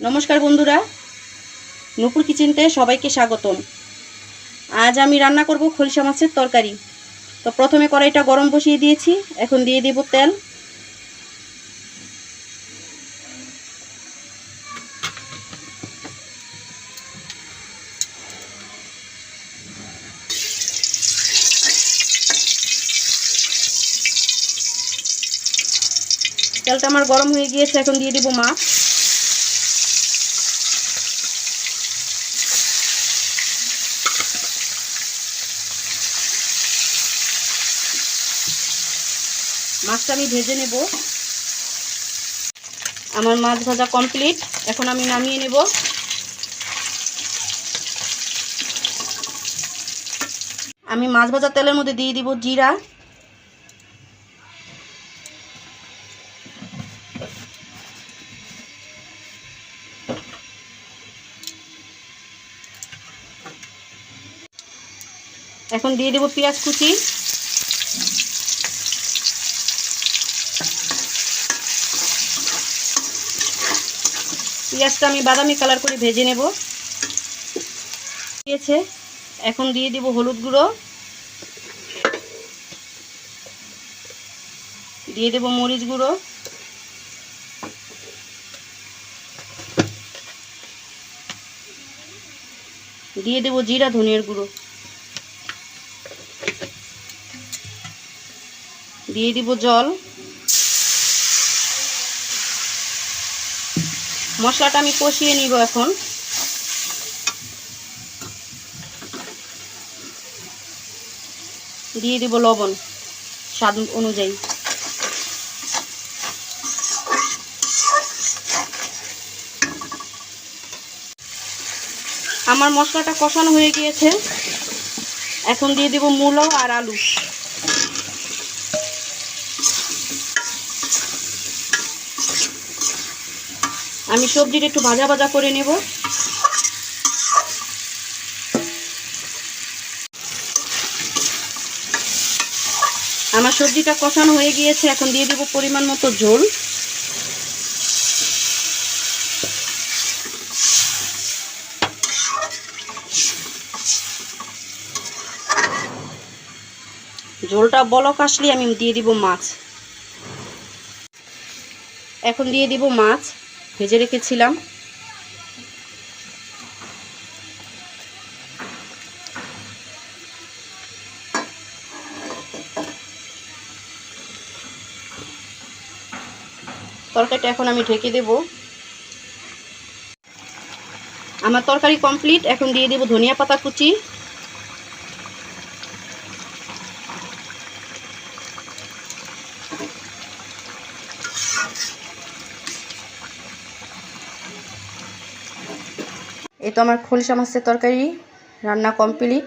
নমস্কার বন্ধুরা। নুপুর কিচেনতে সবাইকে স্বাগতম। আজ আমি রান্না করব খলসা মাছের তরকারি। তো প্রথমে কড়াইটা গরম বসিয়ে দিয়েছি, এখন দিয়ে দেব তেল। তেলটা আমার গরম হয়ে গিয়েছে, এখন দিয়ে দেব মাছ। মাছটা আমি ভেজে নেব। আমার মাছ ভাজা কমপ্লিট এখন আমি নামিয়ে নেব। আমি মাছ ভাজা তেলের মধ্যে দিয়ে দিব জিরা। এখন দিয়ে দেব পেঁয়াজ কুচি। পেঁয়াজটা আমি বাদামি কালার করে ভেজে নেব। দিয়েছে, এখন দিয়ে দিব হলুদ গুঁড়ো। দিয়ে দেব মরিচ গুঁড়ো। দিয়ে দেব জিরা, ধনিয়ার গুঁড়ো। দিয়ে দিব জল। মশলাটা আমি কষিয়ে নিব এখন। দিয়ে দিব লবণ, স্বাদ অনুযায়ী। আমার মশলাটা কষানো হয়ে গিয়েছে। এখন দিয়ে দিব মূলো আর আলু। আমি সবজিটা একটু ভাজা ভাজা করে নেব। আমার সবজিটা কষানো হয়ে গিয়েছে, এখন দিয়ে দেব পরিমাণ মতো ঝোল। ঝোলটা বলক আসলে আমি দিয়ে দিব মাছ। এখন দিয়ে দিব মাছ। ভেজে রেখেছিলাম। তরকারিটা এখন আমি ঢেকে দেব। আমার তরকারি কমপ্লিট এখন দিয়ে দেব ধনিয়া পাতা কুচি। এই তো আমার খোলসা মাছের তরকারি রান্না কমপ্লিট